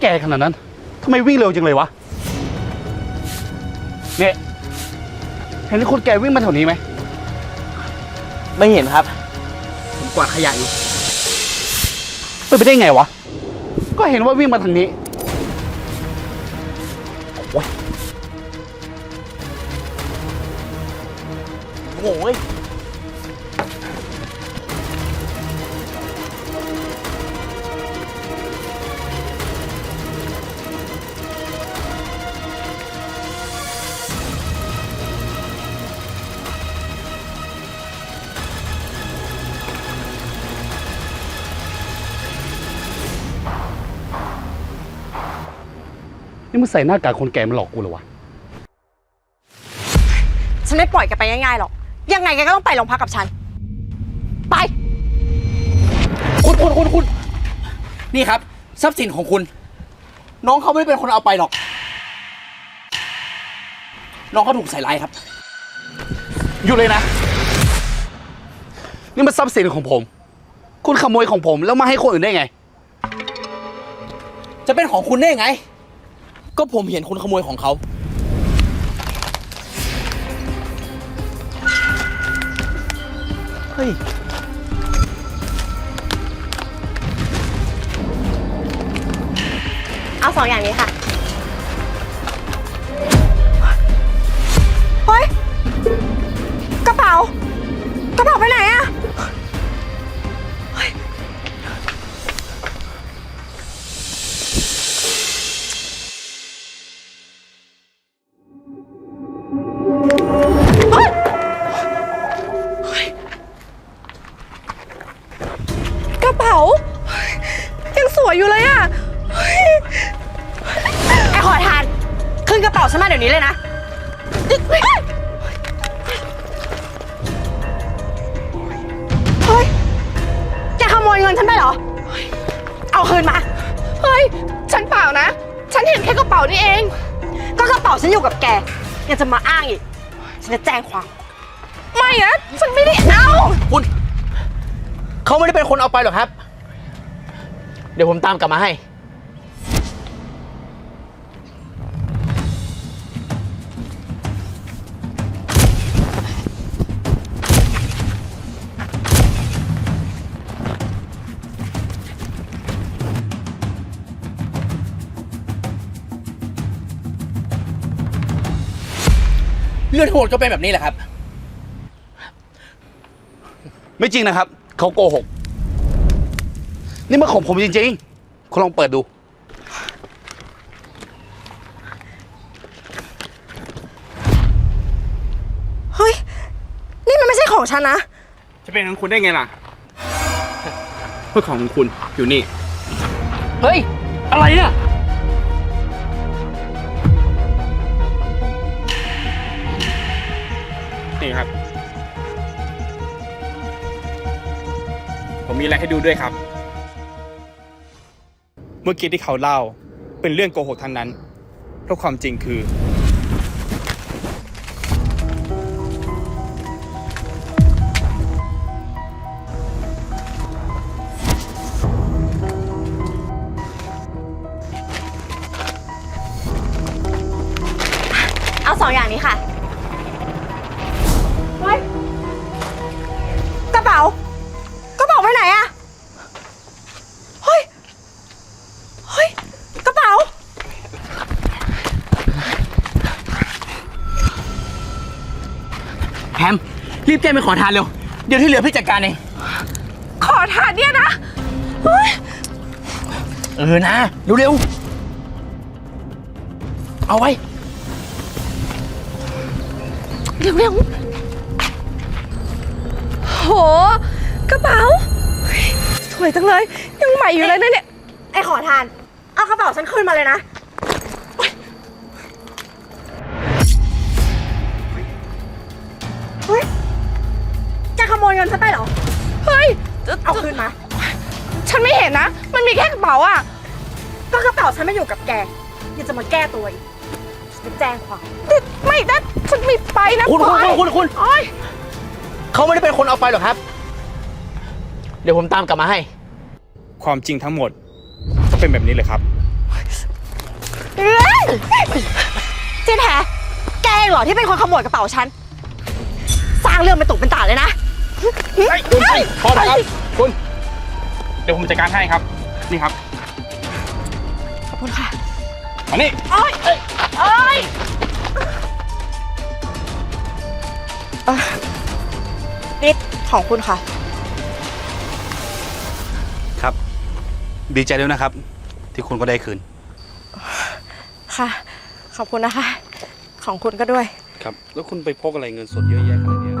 แก่ขนาดนั้นทำไมวิ่งเร็วจังเลยวะ เนี่ยเห็นคนแก่วิ่งมาแถวนี้ไหม ไม่เห็นครับ ผมกวาดขยะอยู่เป็นไปได้ไงวะ ก็เห็นว่าวิ่งมาทางนี้โอ้ย นี่มึงใส่หน้ากากคนแก่มาหลอกกูเหรอวะ ฉันไม่ปล่อยแกไปง่ายๆหรอก ยังไงแกก็ต้องไปโรงพักกับฉัน ไป คุณคุณคุณคุณนี่ครับ ทรัพย์สินของคุณ น้องเขาไม่ได้เป็นคนเอาไปหรอก น้องเขาถูกใส่ร้ายครับ อยู่เลยนะ นี่มันทรัพย์สินของผม คุณขโมยของผมแล้วมาให้คนอื่นได้ไง จะเป็นของคุณได้ไง ก็ผมเห็นคนขโมยของเขา เฮ้ย เอาสองอย่างนี้ค่ะ ขึ้นกระเป๋าฉันมาเดี๋ยวนี้เลยนะเฮ้ยเฮ้ย แกขโมยเงินฉันไปเหรอ เอาคืนมา เฮ้ย ฉันเปล่านะ ฉันเห็นแค่กระเป๋านี่เอง ก็กระเป๋าฉันอยู่กับแก ยังจะมาอ้างอีก ฉันจะแจ้งความ ไม่นะฉันไม่ได้เอา คุณ เขาไม่ได้เป็นคนเอาไปหรอกครับ เดี๋ยวผมตามกลับมาให้ เรื่องทั้งหมดก็เป็นแบบนี้แหละครับ ไม่จริงนะครับ เขาโกหก นี่มันของผมจริงๆ คุณลองเปิดดู เฮ้ย นี่มันไม่ใช่ของฉันนะ จะเป็นของคุณได้ไงล่ะ เพื่อของคุณอยู่นี่ เฮ้ย อะไรอะ นี่ครับ ผมมีอะไรให้ดูด้วยครับ เมื่อกี้ที่เขาเล่าเป็นเรื่องโกหกทั้งนั้น เพราะความจริงคือเอาสองอย่างนี้ค่ะ แฮมรีบแจ้งไปขอทานเร็ว เดี๋ยวที่เหลือพี่จัดการเอง ขอทานเนี่ยนะเฮ้ยเออนะเร็วๆ เอาไว้ เร็วๆ โห กระเป๋าเฮ้ยสวยจังเลย ยังใหม่อยู่เลยนะเนี่ย ไอ้ขอทาน เอากระเป๋าฉันคืนมาเลยนะ เฮ้ยจะขโมยเงินฉันไปเหรอ เฮ้ย เอาคืนมา ฉันไม่เห็นนะ มันมีแค่กระเป๋าอะ ก็กระเป๋าฉันไม่อยู่กับแกยังจะมาแก้ตัวอีกฉันจะแจ้งความไม่นะฉันไม่ไปนะคุณคุณคุณคุณคุณโอ๊ยเขาไม่ได้เป็นคนเอาไปหรอกครับ เดี๋ยวผมตามกลับมาให้ ความจริงทั้งหมดก็เป็นแบบนี้เลยครับ เอ้ยที่แท้แกเองเหรอที่เป็นคนขโมยกระเป๋าฉัน สร้างเรื่องเป็นตุกเป็นตาเลยนะเฮ้ยคุณพอแล้วครับคุณเดี๋ยวผมจัดการให้ครับ นี่ครับขอบคุณค่ะมานี่โอ๊ยเอ้ยเอ้ยเอ่อนี่ของคุณค่ะ ครับ ดีใจด้วยนะครับ ที่คุณก็ได้คืน ค่ะ ขอบคุณนะคะ ของคุณก็ด้วย ครับ แล้วคุณไปพกอะไรเงินสดเยอะแยะขนาด